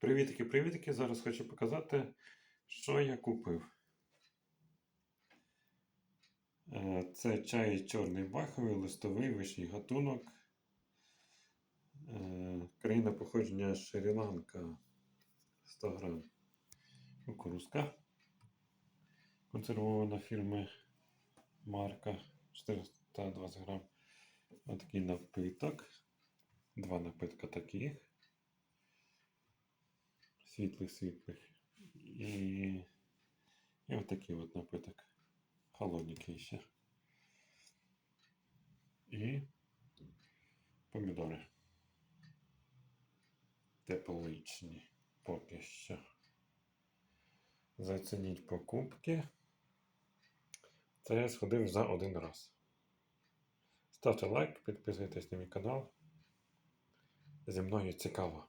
Привітики, привітики! Зараз хочу показати, що я купив. Е, Це чай чорний баховий, листовий, вищий гатунок. Е, Країна походження Шрі-Ланка 100 грам. Кукурузка. Консервована фірми Марка 420 грам. Отакий напиток. Два напитка таких. Світлих світлих. І, і отакий от напиток. Холодненький ще. І помідори. Тепличні поки що. Зацініть покупки. Це я сходив за один раз. Ставте лайк, підписуйтесь на мій канал. Зі мною цікаво.